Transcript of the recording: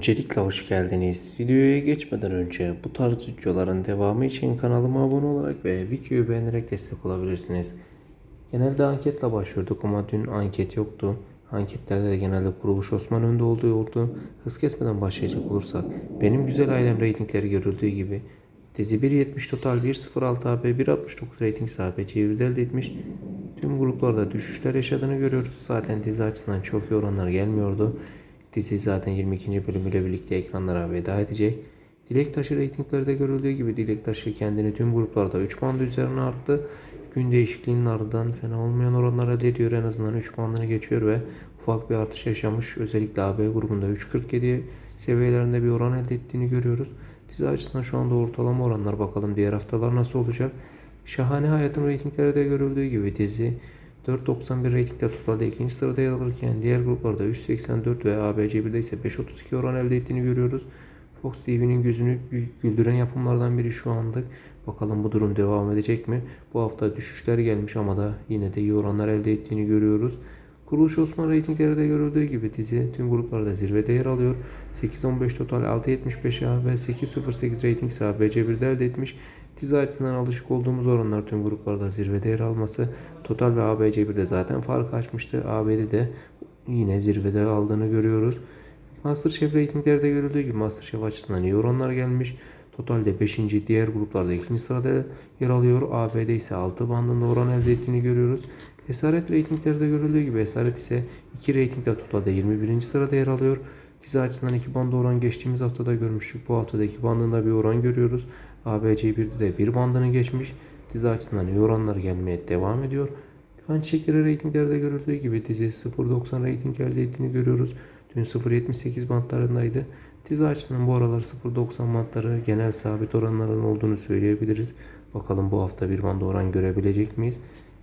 Öncelikle hoş geldiniz. Videoya geçmeden önce bu tarz videoların devamı için kanalıma abone olarak ve videoyu beğenerek destek olabilirsiniz. Genelde anketle başlıyorduk ama dün anket yoktu. Anketlerde de genelde kuruluş Osman önde oluyordu. Hız kesmeden başlayacak olursak benim güzel ailem reytingleri görüldüğü gibi dizi 1.70 total 1.06 AB 1.69 rating sahibi çeviride elde etmiş. Tüm gruplarda düşüşler yaşadığını görüyoruz. Zaten dizi açısından çok iyi oranlar gelmiyordu. Dizi zaten 22. bölümüyle birlikte ekranlara veda edecek. Dilek Taşı reytinglerde görüldüğü gibi Dilek Taşı kendini tüm gruplarda 3 band üzerine arttı. Gün değişikliğinin ardından fena olmayan oranlar elde ediyor. En azından 3 bandını geçiyor ve ufak bir artış yaşamış. Özellikle AB grubunda 3.47 seviyelerinde bir oran elde ettiğini görüyoruz. Dizi açısından şu anda ortalama oranlar bakalım diğer haftalar nasıl olacak. Şahane Hayatın reytinglerde görüldüğü gibi dizi 4.91 reytingde totalde ikinci sırada yer alırken diğer gruplarda 3.84 ve ABC1'de ise 5.32 oran elde ettiğini görüyoruz. Fox TV'nin gözünü gü- güldüren yapımlardan biri şu andık. Bakalım bu durum devam edecek mi? Bu hafta düşüşler gelmiş ama da yine de iyi oranlar elde ettiğini görüyoruz. Kuruluş Osman reytingleri de görüldüğü gibi dizi tüm gruplarda zirvede yer alıyor. 8.15 total 6.75 A ve 8.08 rating ise ABC1'de elde etmiş. Dizi açısından alışık olduğumuz oranlar tüm gruplarda zirvede yer alması. Total ve ABC1'de zaten fark açmıştı. AB'de de yine zirvede aldığını görüyoruz. Masterchef reytinglerde görüldüğü gibi Masterchef açısından iyi oranlar gelmiş. Totalde 5. diğer gruplarda 2. sırada yer alıyor. ABD ise 6 bandında oran elde ettiğini görüyoruz. Esaret reytinglerde görüldüğü gibi Esaret ise 2 reytingde totalde 21. sırada yer alıyor. Dizi açısından 2 banda oran geçtiğimiz haftada görmüştük. Bu haftada 2 bandında bir oran görüyoruz. ABC1'de de 1 bandını geçmiş. Dizi açısından iyi oranlar gelmeye devam ediyor. Kan çiçekleri reytinglerde görüldüğü gibi dizi 0.90 reyting elde ettiğini görüyoruz. Dün 0.78 bantlarındaydı. Dizi açısından bu aralar 0.90 bantları genel sabit oranların olduğunu söyleyebiliriz. Bakalım bu hafta bir banda oran görebilecek miyiz?